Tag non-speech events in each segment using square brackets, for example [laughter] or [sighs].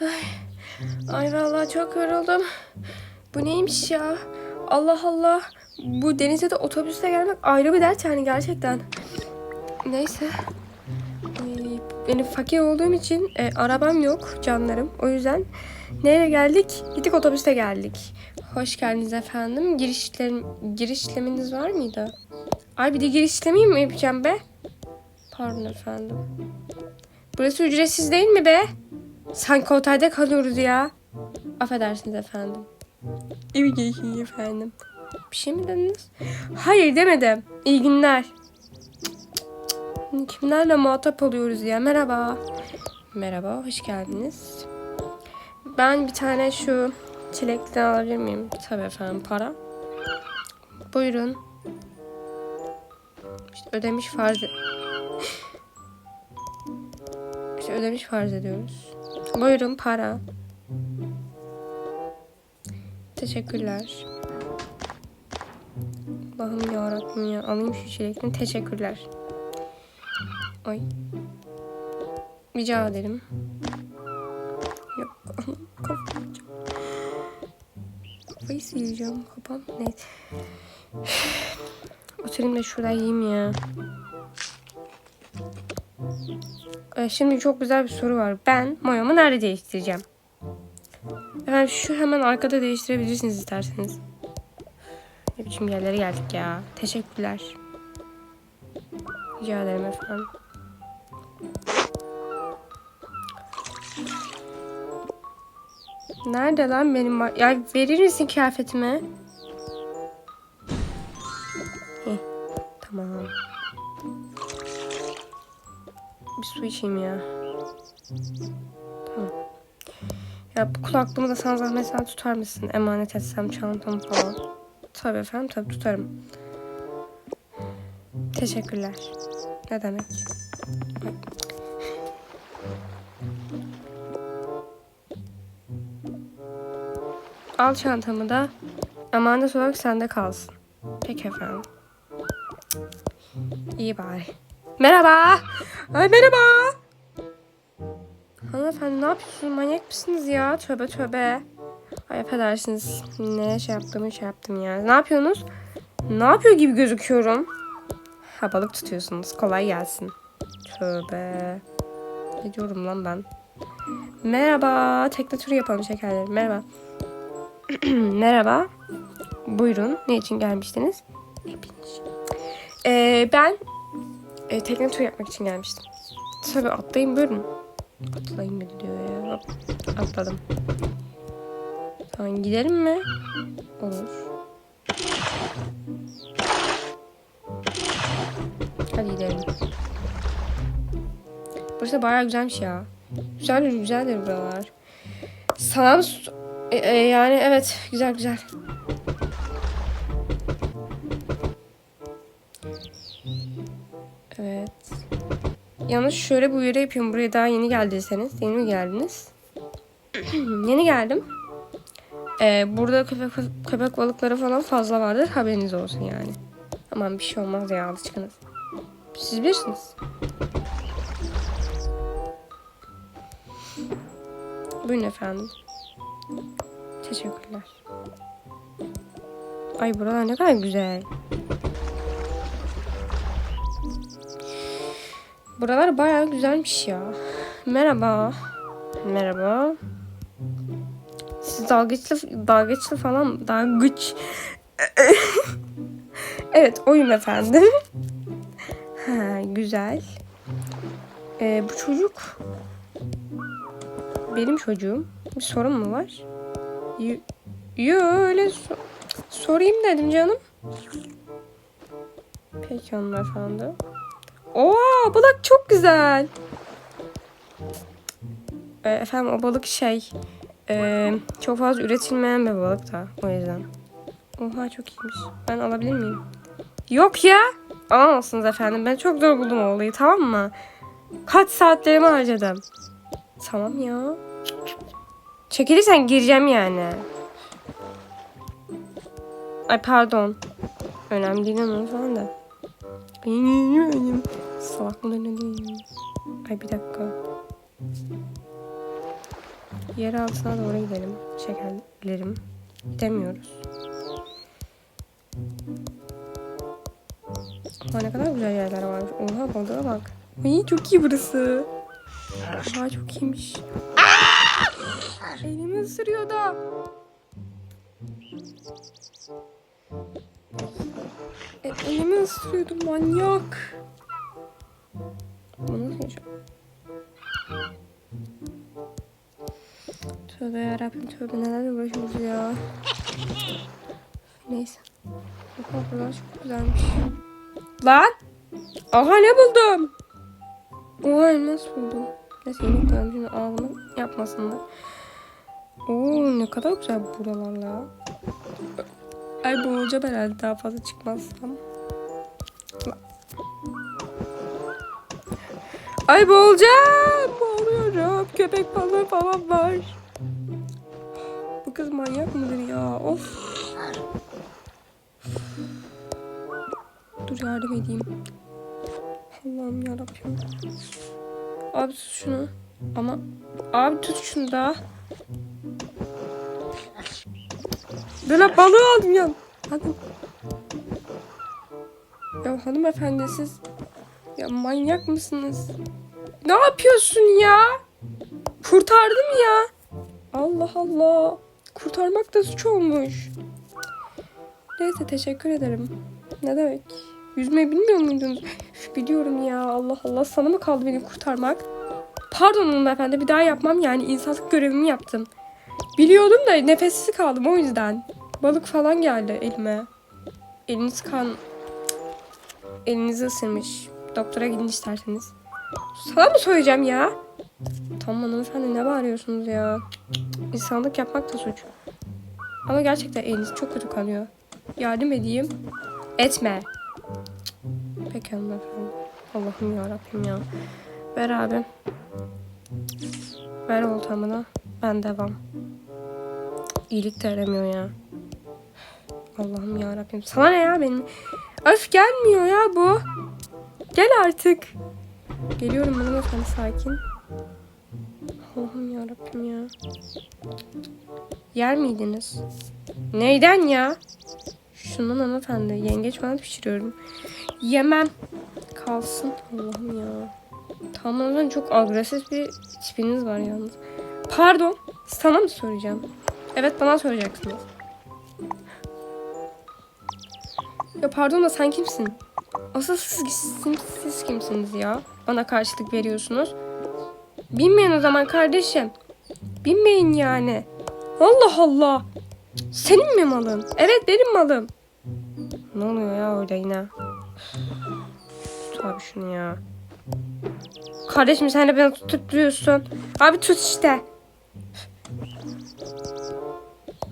Ay, ay vallahi çok yoruldum. Bu neymiş ya? Allah Allah. Bu denize de otobüste gelmek ayrı bir dert yani gerçekten. Neyse. Ay, benim fakir olduğum için e, arabam yok canlarım. O yüzden nereye geldik? Gittik otobüste geldik. Hoş geldiniz efendim. Giriş, işlem, giriş işleminiz var mıydı? Ay bir de giriş mi yapacağım be? Pardon efendim. Burası ücretsiz değil mi be? Sanki otelde kalıyoruz ya. Affedersiniz efendim. İyi geçin efendim. Bir şey mi dediniz? Hayır demedim. İyi günler. Kimlerle muhatap oluyoruz ya? Merhaba. Merhaba, hoş geldiniz. Ben bir tane şu çilekten alabilir miyim? Tabii efendim, para. Buyurun. İşte ödemiş farz ödemiş farz ediyoruz. Buyurun para. Teşekkürler. Allah'ım yarabbim ya. Alayım şu çilekten. Teşekkürler. Ay. Rica ederim. Yok. Kafayı Kafayı sıyıracağım. Kapan. Neyse. [sighs] Oturayım da şurada yiyeyim ya. Ee, Şimdi çok güzel bir soru var. Ben mayamı nerede değiştireceğim? Efendim şu hemen arkada değiştirebilirsiniz isterseniz. Ne biçim yerlere geldik ya. Teşekkürler. Rica ederim efendim. Nerede lan benim Ya verir misin kıyafetimi? Heh, tamam. Bir su içeyim ya. Tamam. Ya bu kulaklığımı da sana zahmet sen tutar mısın? Emanet etsem çantamı falan. Tabii efendim tabii tutarım. Teşekkürler. Ne demek? Al çantamı da emanet olarak sende kalsın. Peki efendim. İyi bari. Merhaba. Ay merhaba. Hanımefendi ne yapıyorsunuz? Manyak mısınız ya? Tövbe tövbe. Ay affedersiniz. Ne şey yaptım şey yaptım ya. Ne yapıyorsunuz? Ne yapıyor gibi gözüküyorum? Ha balık tutuyorsunuz. Kolay gelsin. Tövbe. Ne diyorum lan ben? Merhaba. Tekne turu yapalım şekerlerim. Merhaba. [clears throat] Merhaba. Buyurun. Ne için gelmiştiniz? Hepiniz. Ee, ben e, tekne turu yapmak için gelmiştim. Tabii atlayın buyurun. Atlayın mı diyor ya. Hop, Atladım. Tamam gidelim mi? Olur. Hadi gidelim. Burası bayağı güzelmiş ya. Güzeldir güzeldir buralar. Su- e, e, yani evet güzel güzel. Evet. Yalnız şöyle bir uyarı yapıyorum. Buraya daha yeni geldiyseniz. Yeni mi geldiniz? [clears throat] yeni geldim. Ee, burada köpek, köpek balıkları falan fazla vardır. Haberiniz olsun yani. Aman bir şey olmaz ya alışkınız. Siz bilirsiniz. Buyurun efendim. Teşekkürler. Ay buralar ne kadar güzel. Buralar bayağı güzelmiş ya. Merhaba. Merhaba. Siz dalgıçlı, dalgıçlı falan, dalgıç. [laughs] evet, oyum efendim. [laughs] ha, güzel. Ee, bu çocuk benim çocuğum. Bir sorun mu var? Yo, yo öyle so- sorayım dedim canım. Peki hanımefendi. Oo balık çok güzel. Ee, efendim o balık şey e, çok fazla üretilmeyen bir balık da o yüzden. Oha çok iyiymiş. Ben alabilir miyim? Yok ya. Alamazsınız efendim. Ben çok zor buldum o olayı tamam mı? Kaç saatlerimi harcadım. Tamam ya. Çekilirsen gireceğim yani. Ay pardon. Önemli değil ama falan da. Benim Salak mı ne diyeyim? Ay bir dakika. Yer altına doğru gidelim. Şekerlerim. Gidemiyoruz. Aa, ne kadar güzel yerler var. Oha balığa bak. Ay çok iyi burası. Aa çok iyiymiş. Elimi ısırıyor da. E, elimi ısırıyordu manyak. Nasıl yiyeceğim? Tövbe yarabbim tövbe nelerle uğraşıyoruz ya. Neyse. Bu kapılar çok güzelmiş. Lan! Aha ne buldum? Oha elmas buldum. Neyse yemek döndüğünü ağlama yapmasınlar. Oo ne kadar güzel buralarla. Ay boğulacağım herhalde daha fazla çıkmazsam. Ay boğulacağım. Boğuluyorum. Köpek balığı falan var. Bu kız manyak mıdır ya? Of. Dur yardım edeyim. Allah'ım yarabbim. Abi tut şunu. Ama abi tut şunu da. Böyle balığı aldım ya. Hadi. Ya hanımefendi siz ya manyak mısınız? Ne yapıyorsun ya? Kurtardım ya. Allah Allah. Kurtarmak da suç olmuş. Neyse teşekkür ederim. Ne demek? Yüzmeyi bilmiyor muydunuz? Biliyorum ya Allah Allah. Sana mı kaldı beni kurtarmak? Pardon hanımefendi bir daha yapmam yani insanlık görevimi yaptım. Biliyordum da nefessiz kaldım o yüzden. Balık falan geldi elime. Eliniz kan... Elinizi ısırmış. Doktora gidin isterseniz. Sana mı söyleyeceğim ya? Tamam hanımefendi ne bağırıyorsunuz ya? İnsanlık yapmak da suç. Ama gerçekten eliniz çok kötü kanıyor. Yardım edeyim. Etme. Peki hanımefendi. Allah'ım ya Rabbim ya. Ver abi. Ver oltamını. Ben devam. İyilik de aramıyor ya. Allah'ım ya Rabbim. Sana ne ya benim? Öf gelmiyor ya bu. Gel artık. Geliyorum hanımefendi sakin. Allah'ım ya Rabbim ya. Yer miydiniz? Neyden ya? Şundan hanımefendi. Yengeç falan pişiriyorum. Yemem. Kalsın. Allah'ım ya. Tamamen çok agresif bir tipiniz var yalnız. Pardon. Sana mı soracağım? Evet bana soracaksınız. Ya pardon da sen kimsin? Asıl siz, siz, siz kimsiniz ya? Bana karşılık veriyorsunuz. Binmeyin o zaman kardeşim. Binmeyin yani. Allah Allah. Senin mi malın? Evet benim malım. Ne oluyor ya orada yine? Tut abi şunu ya. Kardeşim sen de beni tutup duruyorsun. Abi tut işte.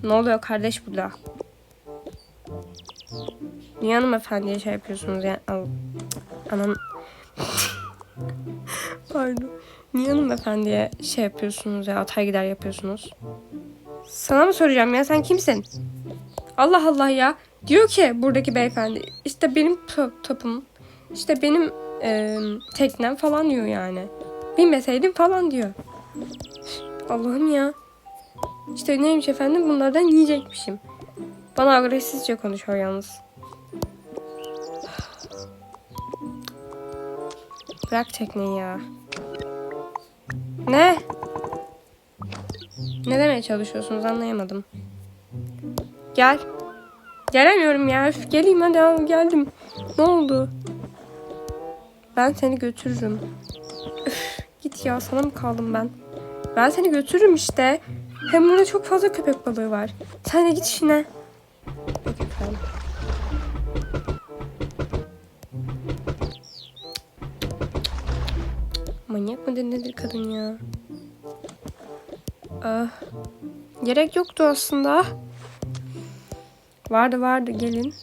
Ne oluyor kardeş burada? Niye hanımefendiye şey yapıyorsunuz ya? Al. Anam. [laughs] Pardon. Niye hanımefendiye şey yapıyorsunuz ya? Atay gider yapıyorsunuz. Sana mı soracağım ya? Sen kimsin? Allah Allah ya. Diyor ki buradaki beyefendi. işte benim topum. işte benim e, teknem falan diyor yani. Bilmeseydim falan diyor. Allah'ım ya. İşte neymiş efendim bunlardan yiyecekmişim. Bana agresifçe konuşuyor yalnız. Bırak tekneyi ya. Ne? Ne demeye çalışıyorsunuz anlayamadım. Gel. Gelemiyorum ya. Üf, geleyim hadi al, geldim. Ne oldu? Ben seni götürürüm. Üf, git ya sana mı kaldım ben? Ben seni götürürüm işte. Hem burada çok fazla köpek balığı var. Sen de git işine. Peki efendim. Manyak mıdır nedir kadın ya? Ah, gerek yoktu aslında. Vardı vardı gelin.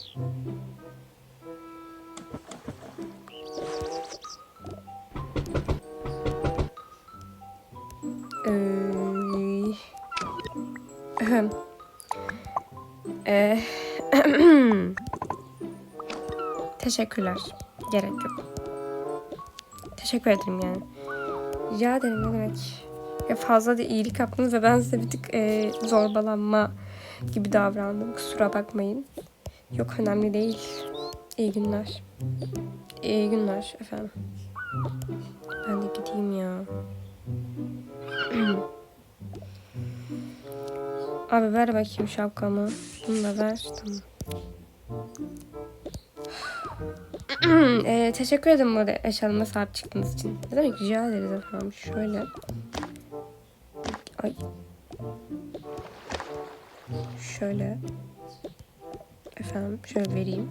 Ee, [clears throat] Teşekkürler. Gerek yok. Teşekkür ederim yani. Rica ederim ne demek. Ya fazla da iyilik yaptınız ve ben size bir tık e, zorbalanma gibi davrandım. Kusura bakmayın. Yok önemli değil. İyi günler. İyi günler efendim. Ben de gideyim ya. [clears throat] Abi ver bakayım şapkamı. Bunu da ver. Tamam. Eee, [clears throat] teşekkür ederim bu arada eşyalarıma sahip çıktığınız için. Ne demek rica ederiz efendim. Şöyle. Ay. Şöyle. Efendim şöyle vereyim.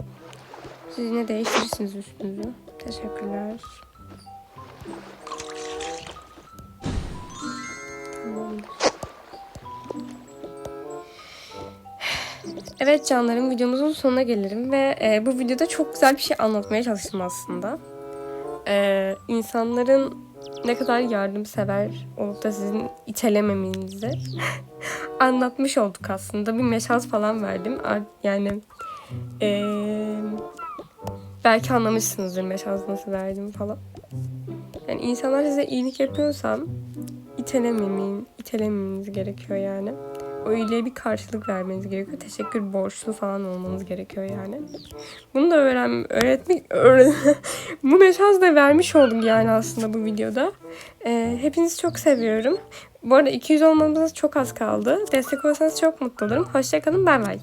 Siz yine değiştirirsiniz üstünüzü. Teşekkürler. Evet canlarım videomuzun sonuna gelirim ve e, bu videoda çok güzel bir şey anlatmaya çalıştım aslında. E, insanların ne kadar yardımsever olup da sizin itelememenizi [laughs] anlatmış olduk aslında. Bir mesaj falan verdim. Yani e, belki anlamışsınızdır mesaj nasıl verdim falan. Yani insanlar size iyilik yapıyorsam itelememin, itelememeniz gerekiyor yani. İyiliğe bir karşılık vermeniz gerekiyor. Teşekkür borçlu falan olmanız gerekiyor yani. Bunu da öğren öğretmek öğren [laughs] bu mesaj da vermiş oldum yani aslında bu videoda. Ee, hepinizi çok seviyorum. Bu arada 200 olmamıza çok az kaldı. Destek olursanız çok mutlu olurum. Hoşçakalın. Bay bay.